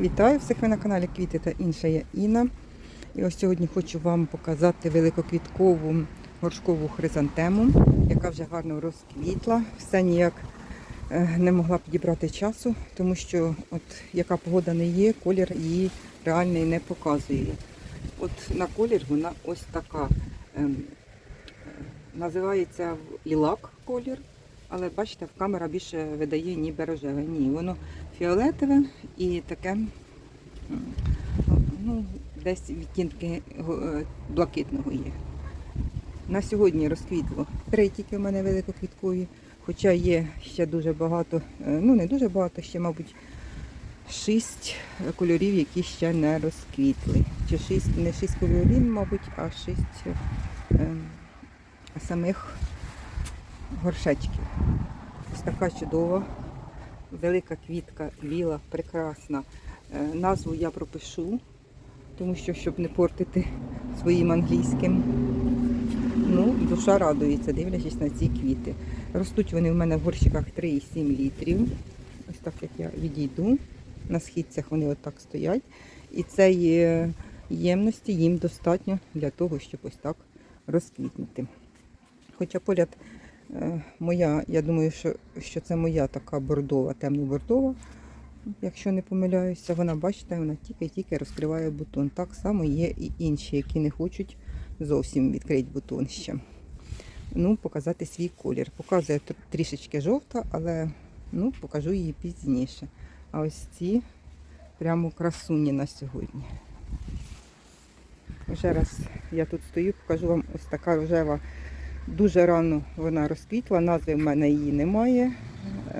Вітаю всіх ви на каналі Квіти та інша я Інна. І ось сьогодні хочу вам показати великоквіткову горшкову хризантему, яка вже гарно розквітла. Все ніяк е, не могла підібрати часу, тому що от яка погода не є, колір її реальний не показує. От на колір вона ось така. ем, Називається лілак колір, але бачите, в камера більше видає ніби рожеве. Ні, воно фіолетове і таке ну, десь відтінки е, блакитного є. На сьогодні розквітло три тільки в мене великоквіткові, хоча є ще дуже багато, е, ну не дуже багато, ще, мабуть, шість кольорів, які ще не розквітли. Чи шість, не шість кольорів, мабуть, а шість е, самих горшечків. Ось така чудова, велика квітка, біла, прекрасна. Е, Назву я пропишу, тому що, щоб не портити своїм англійським. Ну, душа радується, дивлячись на ці квіти. Ростуть вони в мене в горщиках 3,7 літрів. Ось так як я відійду. На східцях вони отак стоять. І цієї ємності їм достатньо для того, щоб ось так розквітнути. Хоча поряд моя, я думаю, що, що це моя така бордова, темно-бордова, якщо не помиляюся, вона, бачите, вона тільки-тільки розкриває бутон. Так само є і інші, які не хочуть зовсім відкрити бутон ще. Ну, показати свій колір. Показує трішечки жовта, але ну, покажу її пізніше. А ось ці прямо красуні на сьогодні. Вже раз я тут стою, покажу вам ось така рожева. Дуже рано вона розквітла, назви в мене її немає.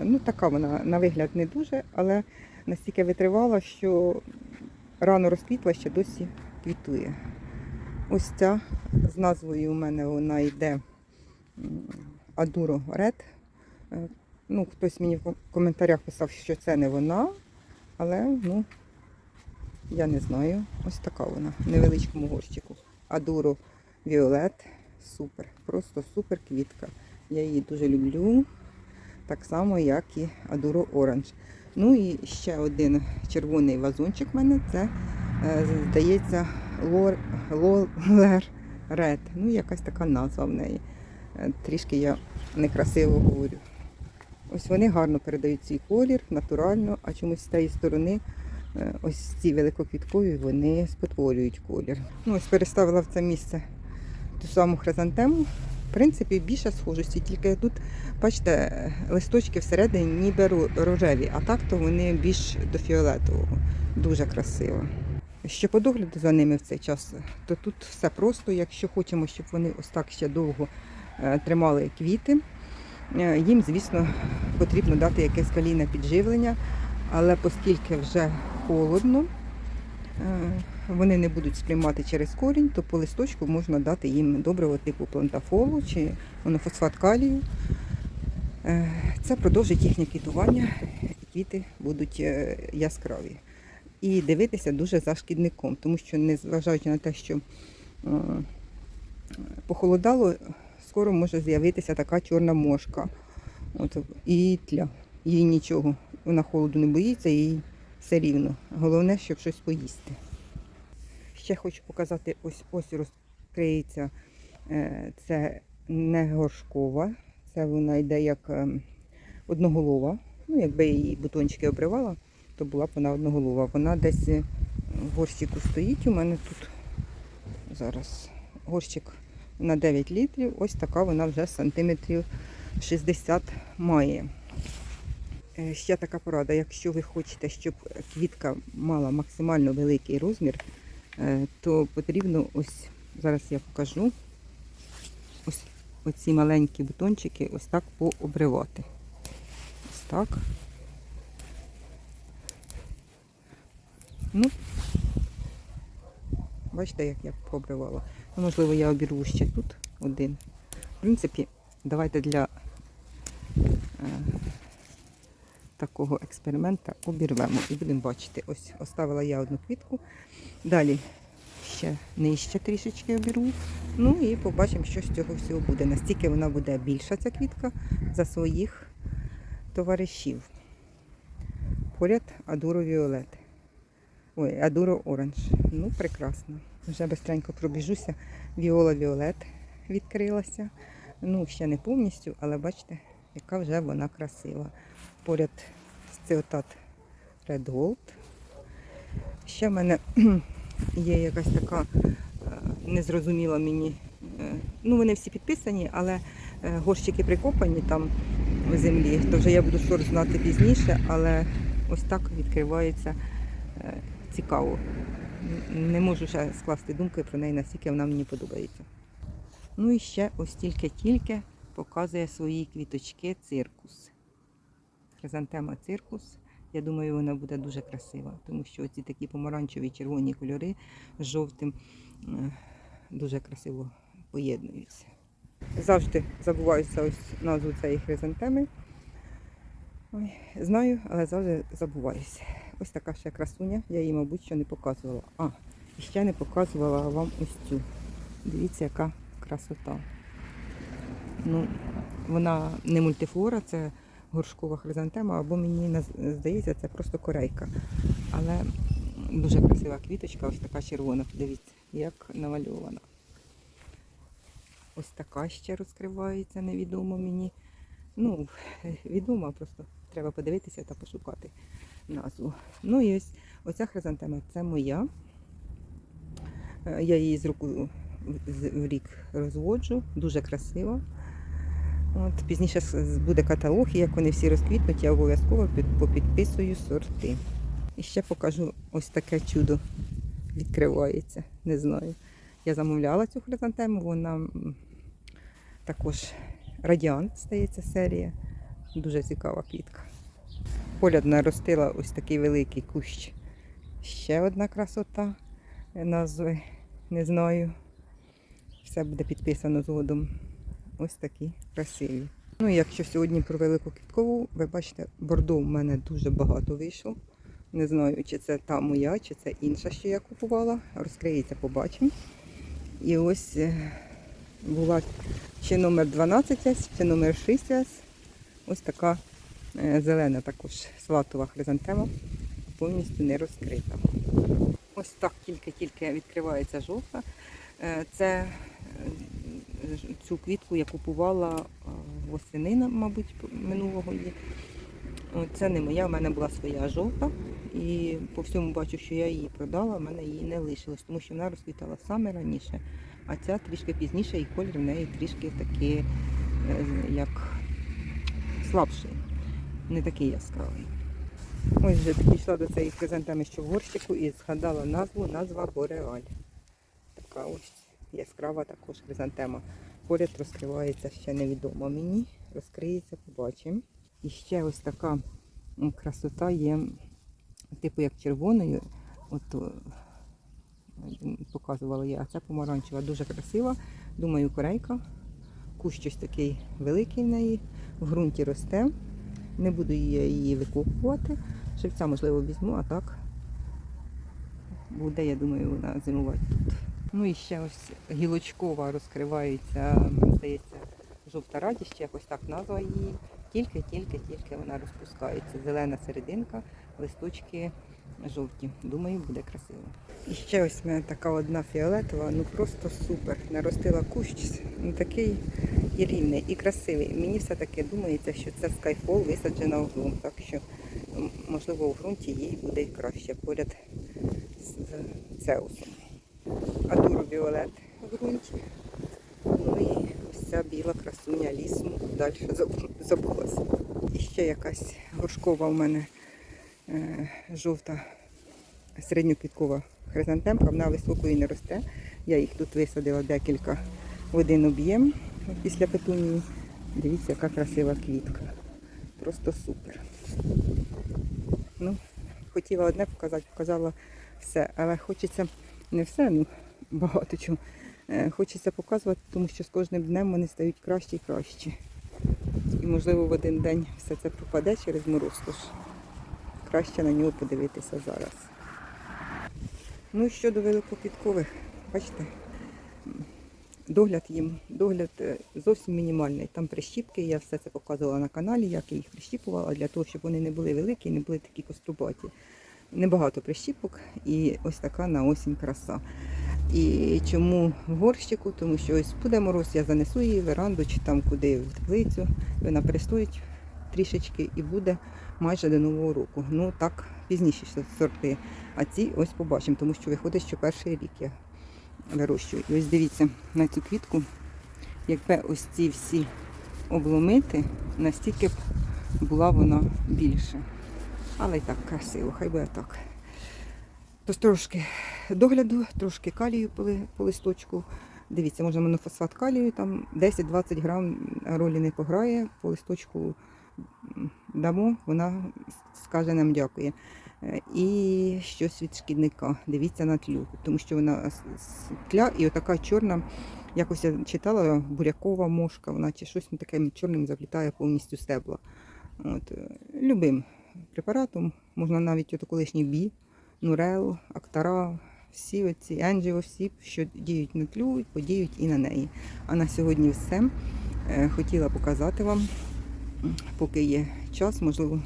Ну, така вона на вигляд не дуже, але настільки витривала, що рано розквітла, ще досі квітує. Ось ця з назвою у мене вона йде Адуро Ред. Ну, хтось мені в коментарях писав, що це не вона, але ну, я не знаю. Ось така вона в невеличкому горщику. Адуро Віолет. Супер. Просто супер квітка. Я її дуже люблю. Так само, як і Адуро Оранж. Ну і ще один червоний вазончик в мене це, е, здається, Лор, Лолер Ред. Ну, якась така назва в неї. Е, Трішки я некрасиво говорю. Ось вони гарно передають свій колір, натурально, а чомусь з тієї сторони е, ось ці великоквіткові вони спотворюють колір. Ну, ось переставила в це місце ту саму хризантему. В принципі, більше схожості, тільки тут, бачите, листочки всередині ніби рожеві, а так то вони більш до фіолетового. Дуже красиво. Що по догляду за ними в цей час, то тут все просто. Якщо хочемо, щоб вони ось так ще довго е, тримали квіти, е, їм, звісно, потрібно дати якесь калійне підживлення, але оскільки вже холодно, е, вони не будуть сприймати через корінь, то по листочку можна дати їм доброго типу плантафолу чи монофосфат калію. Е, Це продовжить їхнє квітування, квіти будуть е, яскраві. І дивитися дуже за шкідником, тому що, незважаючи на те, що е, похолодало, скоро може з'явитися така чорна мошка. От, і тля. Їй нічого. Вона холоду не боїться, їй все рівно. Головне, щоб щось поїсти. Ще хочу показати, ось ось розкриється. е, Це не горшкова, це вона йде як ем, одноголова. Ну, якби її бутончики обривала, то була б вона одноголова. Вона десь е, в горщику стоїть. У мене тут зараз горщик на 9 літрів. Ось така вона вже сантиметрів 60 має. Е, Ще така порада, якщо ви хочете, щоб квітка мала максимально великий розмір, е, то потрібно ось, зараз я покажу, ось оці маленькі бутончики ось так пообривати. Ось так. Ну, бачите, як я пообривала. Ну, можливо, я обірву ще тут один. В принципі, давайте для е, такого експеримента обірвемо і будемо бачити. Ось оставила я одну квітку. Далі ще нижче трішечки обірву. Ну і побачимо, що з цього всього буде. Настільки вона буде більша, ця квітка, за своїх товаришів. Поряд Адуро Віолети. Ой, Адуро Оранж. Ну, прекрасно. Вже бистренько пробіжуся. Віола Віолет відкрилася. Ну, ще не повністю, але бачите, яка вже вона красива. Поряд з Цеотат Red Gold. Ще в мене є якась така е, незрозуміла мені. е, Ну, вони всі підписані, але е, горщики прикопані там в землі. То вже я буду сорт знати пізніше, але ось так відкривається цікаво. Не можу ще скласти думки про неї, наскільки вона мені подобається. Ну і ще ось тільки-тільки показує свої квіточки циркус. Хризантема циркус. Я думаю, вона буде дуже красива, тому що ці такі помаранчеві червоні кольори з жовтим е, дуже красиво поєднуються. Завжди забуваюся ось назву цієї хризантеми. Ой, знаю, але завжди забуваюся. Ось така ще красуня, я її, мабуть, що не показувала. А, і ще не показувала вам ось цю. Дивіться, яка красота. Ну, вона не мультифлора, це горшкова хризантема, або мені здається, це просто корейка. Але дуже красива квіточка, ось така червона. Дивіться, як намальована. Ось така ще розкривається, невідомо мені. Ну, відомо, просто треба подивитися та пошукати назву. Ну і ось оця хризантема це моя. Е, Я її з року в рік розводжу, дуже красива. От, пізніше буде каталог, і як вони всі розквітнуть, я обов'язково попідписую сорти. І ще покажу ось таке чудо відкривається. Не знаю. Я замовляла цю хризантему, вона також радіант стається серія. Дуже цікава квітка. Поряд наростила ось такий великий кущ. Ще одна красота. Назви не знаю. Все буде підписано згодом. Ось такі красиві. Ну, якщо сьогодні про велику квіткову, ви бачите, бордо в мене дуже багато вийшло. Не знаю, чи це та моя, чи це інша, що я купувала. Розкриється, побачимо. І ось е, була чи номер 12С, чи номер 6С. Ось така е, зелена також сватова хризантема, повністю не розкрита. Ось так тільки-тільки відкривається жовта. Е, Це цю квітку я купувала е, восени, мабуть, минулого є. Це не моя, в мене була своя жовта. І по всьому бачу, що я її продала, в мене її не лишилось, тому що вона розквітала саме раніше. А ця трішки пізніше, і колір в неї трішки такий, е, як слабший, не такий яскравий. Ось вже підійшла до цієї хризантеми, що в горщику, і згадала назву, назва Бореаль. Така ось яскрава також хризантема. Поряд розкривається ще невідомо мені. Розкриється, побачимо. І ще ось така красота є, типу як червоною. От показувала я. А ця помаранчева дуже красива. Думаю, корейка. Кущ щось такий великий в неї. В ґрунті росте. Не буду її, викопувати. Живця, можливо, візьму, а так буде, я думаю, вона зимувати тут. Ну і ще ось гілочкова розкривається, здається, жовта радість, якось так назва її. Тільки-тільки-тільки вона розпускається. Зелена серединка, листочки жовті. Думаю, буде красиво. І ще ось в мене така одна фіолетова, ну просто супер. Наростила кущ, ну такий і рівний, і красивий. Мені все-таки думається, що це скайфол висаджена в ґрунт. Так що, можливо, у ґрунті їй буде краще поряд з цеусом. Адуру Віолет в ґрунті. Ну і ось ця біла красуня лісу. Далі забулася. І ще якась горшкова в мене е, жовта середньоквіткова хризантемка. Вона високої не росте. Я їх тут висадила декілька в один об'єм після петунії. Дивіться, яка красива квітка. Просто супер. Ну, хотіла одне показати, показала все, але хочеться не все, ну багато чого. Е, Хочеться показувати, тому що з кожним днем вони стають кращі і кращі. І можливо в один день все це пропаде через мороз, тож краще на нього подивитися зараз. Ну щодо великоквіткових, бачите, догляд їм, догляд е, зовсім мінімальний. Там прищіпки, я все це показувала на каналі, як я їх прищіпувала, для того, щоб вони не були великі, і не були такі кострубаті. Небагато прищіпок і ось така на осінь краса. І чому горщику? Тому що ось буде мороз, я занесу її веранду чи там куди в теплицю. Вона перестоїть трішечки і буде майже до нового року. Ну так пізніше сорти. А ці ось побачимо, тому що виходить, що перший рік я вирощую. І ось дивіться на цю квітку, якби ось ці всі обломити, настільки б була вона більше. Але й так красиво, хай буде так. Тож трошки догляду, трошки калію по, по листочку. Дивіться, можна монофосфат калію, там 10-20 грам ролі не пограє, по листочку дамо, вона скаже нам дякує. Е, І щось від шкідника. Дивіться на тлю, тому що вона тля і отака чорна, якось я читала, бурякова мошка, вона чи щось таким чорним заплітає повністю стебла. От, е, любим препаратом, можна навіть ото колишній бі, нурел, актара, всі оці енджіо, всі, що діють на тлю, подіють і на неї. А на сьогодні все. Е, Хотіла показати вам, поки є час, можливо,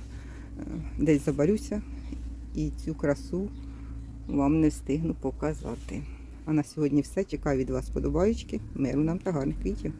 е, десь забарюся і цю красу вам не встигну показати. А на сьогодні все. Чекаю від вас подобаючки, миру нам та гарних квітів.